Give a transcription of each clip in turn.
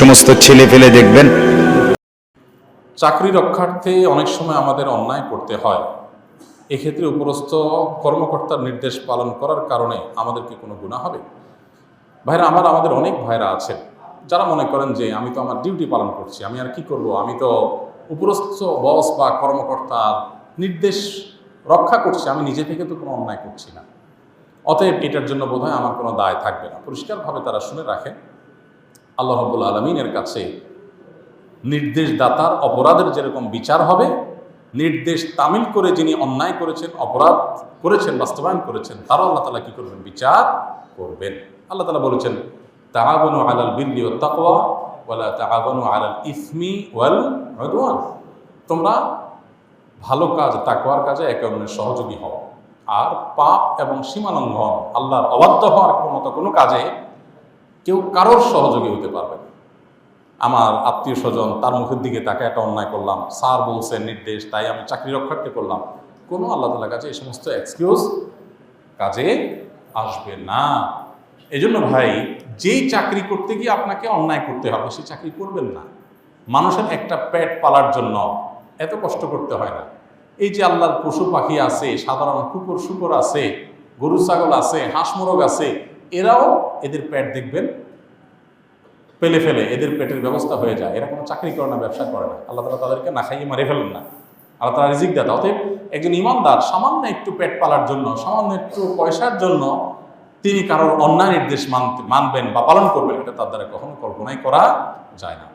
সমস্ত ছেলে ফেলে দেখবেন। চাকরি রক্ষার্থে অনেক সময় আমাদের অন্যায় করতে হয়। এক্ষেত্রে উপরস্থ কর্মকর্তার নির্দেশ পালন করার কারণে আমাদের কি কোনো গুণা হবে? ভাইরা, আমার, আমাদের অনেক ভাইরা আছেন, যারা মনে করেন যে আমি তো আমার ডিউটি পালন করছি, আমি আর কি করব? আমি তো উপরস্থ বস বা কর্মকর্তার নির্দেশ রক্ষা করছি, আমি নিজে থেকে তো কোনো অন্যায় করছি না। অতএব এটার জন্য বোধহয় আমার কোনো দায় থাকবে না। পরিষ্কারভাবে তারা শুনে রাখেন। আল্লাহ রব্বুল আলমিনের কাছে নির্দেশদাতার অপরাধের যেরকম বিচার হবে, নির্দেশ তামিল করে যিনি অন্যায় করেছেন, অপরাধ করেছেন, বাস্তবায়ন করেছেন, তারাও আল্লাহ তালা কি করবেন? বিচার করবেন। আল্লাহ তালা বলেছেন তাহাবনু আলাল বিল্লি ও তাকওয়া ওয়ালা তাহাবনু আলাল ইসমি ওয়াল উদওয়ান। তোমরা ভালো কাজ, তাকওয়ার কাজে একে অন্যের সহযোগী হও। আর পাপ এবং সীমালঙ্ঘন আল্লাহর অবাধ্য হওয়ার মতো কোনো কাজে কেউ কারোর সহযোগী হতে পারবে আমার আত্মীয় স্বজন তার মুখের দিকে তাকে একটা অন্যায় করলাম। স্যার বলছেন নির্দেশ, তাই আমি চাকরি রক্ষার্থে করলাম। কোনো আল্লাহ তালার কাছে এই সমস্ত এক্সকিউজ কাজে আসবে না। এজন্য ভাই, যেই চাকরি করতে গিয়ে আপনাকে অন্যায় করতে হবে সেই চাকরি করবেন না। মানুষের একটা পেট পালার জন্য এত কষ্ট করতে হয় না। এই যে আল্লাহর পশু পাখি আছে, সাধারণ কুকুর শুকুর আছে, গরু ছাগল আছে, হাঁস মোরগ আছে এরাও এদের পেট দেখবেন, পেলে ফেলে, এদের পেটের ব্যবস্থা হয়ে যায়। এরা কোনো চাকরি করে না, ব্যবসা করে না। আল্লাহ তালা তাদেরকে না খাইয়ে মারে ফেলেন না। আল্লাহ তালা রিজিক দেয় অতএব একজন ইমানদার সামান্য একটু পেট পালার জন্য, সামান্য একটু পয়সার জন্য তিনি কারোর অন্যায় নির্দেশ মানতে, মানবেন বা পালন করবেন, এটা তার দ্বারা কখনো কল্পনাই করা যায় না।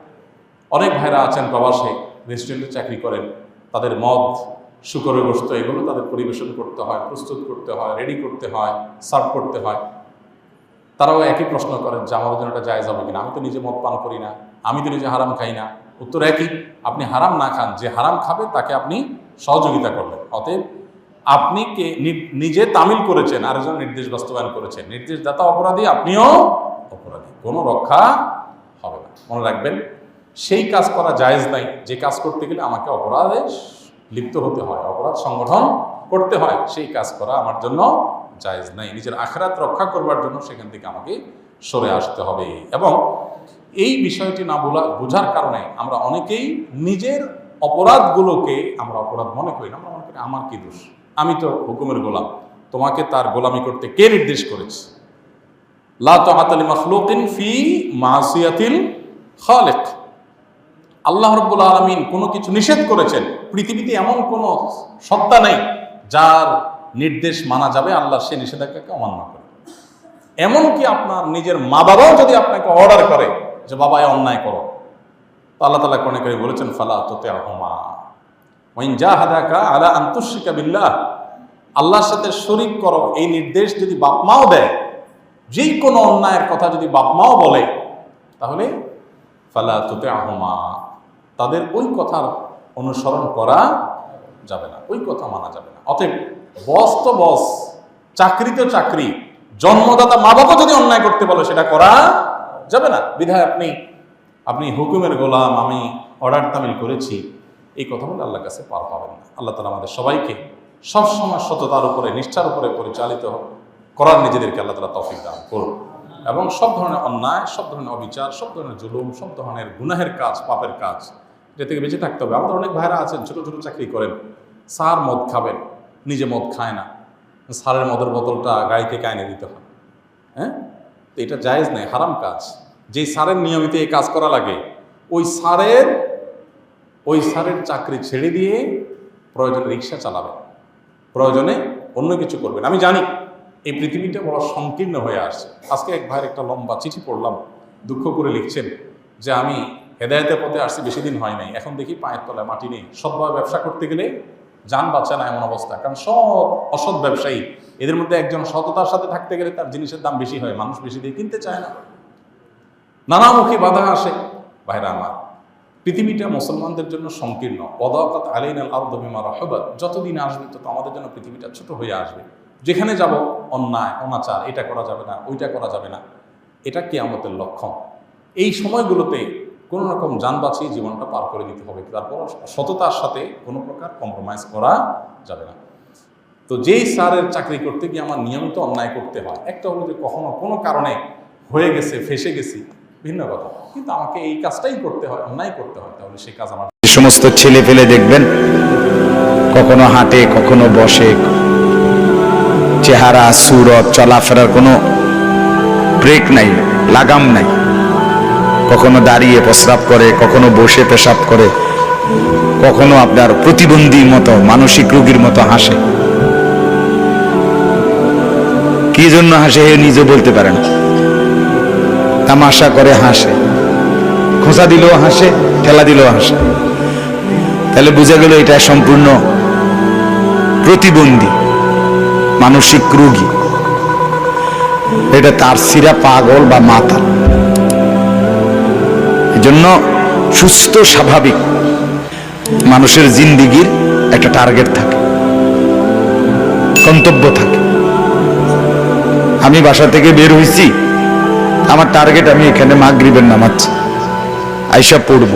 অনেক ভাইরা আছেন প্রবাসে, রেস্টুরেন্টে চাকরি করেন। তাদের মদ, শুকরের গোস্ত এগুলো তাদের পরিবেশন করতে হয়, প্রস্তুত করতে হয়, রেডি করতে হয়, সার্ভ করতে হয়। তারাও একই প্রশ্ন করেন যে আমার জন্য এটা জায়জ হবে কিনা? আমি তো নিজে মদ পান করি না, আমি তো নিজে হারাম খাই না। উত্তর একই, আপনি হারাম না খান, যে হারাম খাবে তাকে আপনি সহযোগিতা করবেন। অতএব আপনি কে নিজে তামিল করেছেন, আরেকজন নির্দেশ বাস্তবায়ন করেছেন। নির্দেশদাতা অপরাধী, আপনিও অপরাধী। কোনো রক্ষা হবে না। মনে রাখবেন, সেই কাজ করা জায়েজ নাই। যে কাজ করতে গেলে আমাকে অপরাধে লিপ্ত হতে হয়, অপরাধ সংগঠন করতে হয়, সেই কাজ করা আমার জন্য জায়েজ নাই। নিজের আখরাত রক্ষা করবার জন্য সেখান থেকে আমাকে সরে আসতে হবে। এবং এই বিষয়টি না বলা বোঝার কারণে আমরা অনেকেই নিজের অপরাধগুলোকে আমরা অপরাধ মনে করি না, আমরা মনে করি, আমার কি দোষ? আমি তো হুকুমের গোলাম। তোমাকে তার গোলামি করতে কে নির্দেশ করেছে? ফি খালিক। আল্লাহ রব্বুল আলমিন কোনো কিছু নিষেধ করেছেন। পৃথিবীতে এমন কোনো সত্তা নেই যার নির্দেশ মানা যাবে, আল্লাহ সে নিষেধাজ্ঞাকে অমান্য করে। এমনকি আপনার নিজের মা বাবাও যদি আপনাকে অর্ডার করে যে, বাবা, এ অন্যায় করো। তো আল্লাহ তালা কোনে করে বলেছেন, ফালা তোতে আহমা ওইন যা হাদাকা আলা আন্তঃশিকা বিল্লাহ। আল্লাহর সাথে শরিক করো, এই নির্দেশ যদি বাপমাও দেয়, যেই কোনো অন্যায়ের কথা যদি বাপমাও বলে, তাহলে ফালা তুতে আহমা তাদের ওই কথার অনুসরণ করা যাবে না, ওই কথা মানা যাবে না। অতএব বস তো বস, চাকরি তো চাকরি। জন্মদাতা মা বাবা যদি অন্যায় করতে বলে, সেটা করা যাবে না। বিধায় আপনি আপনি হুকুমের গোলাম, আমি অর্ডার তামিল করেছি। এই কথা বলে আল্লাহর কাছে পার পাবেন না। আল্লাহ তালা আমাদের সবাইকে সবসময় সততার উপরে, নিষ্ঠার উপরে পরিচালিত করার নিজেদেরকে আল্লাহ তালা তফিক দান করুন এবং সব ধরনের অন্যায়, সব ধরনের অবিচার, সব ধরনের জুলুম, সব ধরনের গুনাহের কাজ, পাপের কাজ এটা থেকে বেঁচে থাকতে হবে। আমাদের অনেক ভাইরা আছেন, ছোটো ছোটো চাকরি করেন, স্যার মদ খাবেন নিজে মদ খায় না। সারের মদের বোতলটা গাড়ি থেকে আইনে দিতে হয়। হ্যাঁ? তো এটা জায়েজ নেই, হারাম কাজ। যেই সারের নিয়মিত এই কাজ করা লাগে, ওই সারের ওই সারের চাকরি ছেড়ে দিয়ে প্রয়োজনে রিক্সা চালাবে প্রয়োজনে অন্য কিছু করবেন। আমি জানি, এই পৃথিবীটা বড় সংকীর্ণ হয়ে আসছে। আজকে এক ভাইয়ের একটা লম্বা চিঠি পড়লাম, দুঃখ করে লিখছেন যে, আমি হেদায়তের পথে আসছি, বেশি দিন হয় নাই। এখন দেখি পায়ের তলায় মাটি নেই। সৎভাবে ব্যবসা করতে গেলে যান বাঁচে না এমন অবস্থা। কারণ সব অসৎ ব্যবসায়ী, এদের মধ্যে একজন সততার সাথে থাকতে গেলে তার জিনিসের দাম বেশি হয়, মানুষ বেশি দিয়ে কিনতে চায় না। নানামুখী বাধা আসে। বাইরে আমার, পৃথিবীটা মুসলমানদের জন্য সংকীর্ণ। অদাকাত আলাইন আল আর্দমিমা রহবাদ যতদিন আসবে তত আমাদের জন্য পৃথিবীটা ছোট হয়ে আসবে। যেখানে যাব, অন্যায়, অনাচার, এটা করা যাবে না, ওইটা করা যাবে না। এটা কেয়ামতের লক্ষণ। এই সময়গুলোতে কোনো রকম যান বাঁচিয়ে জীবনটা পার করে দিতে হবে তারপর সততার সাথে কোনো প্রকার কম্প্রোমাইজ করা যাবে না। তো যেই স্যারের চাকরি করতে গিয়ে আমার নিয়মিত অন্যায় করতে হয়, একটা হলো যে কখনো কোনো কারণে হয়ে গেছে, ফেসে গেছি, ভিন্ন কথা। কিন্তু আমাকে এই কাজটাই করতে হয়, অন্যায় করতে হয়, তাহলে সেই কাজ আমার সমস্ত ছেলে ফেলে দেখবেন, কখনো হাঁটে, কখনো বসে, চেহারা, সুরত, চলাফেরার কোনো ব্রেক নাই, লাগাম নাই। কখনো দাঁড়িয়ে প্রস্রাব করে, কখনো বসে পেশাব করে, কখনো আপনার প্রতিবন্ধী মতো, মানসিক রোগীর মতো হাসে। কি জন্য হাসে হে নিজে বলতে পারে না। তামাশা করে হাসে। খোঁচা দিলেও হাসে, ঠেলা দিলেও হাসে। তাহলে বোঝা গেল এটা সম্পূর্ণ প্রতিবন্ধী, মানসিক রোগী। এটা তার সিরা পাগল বা মাথা এজন্য সুস্থ, স্বাভাবিক মানুষের জিন্দিগির একটা টার্গেট থাকে, গন্তব্য থাকে। আমি বাসা থেকে বের হয়েছি আমার টার্গেট আমি এখানে মাগরিবের নামাচ্ছি আইসা পড়ব।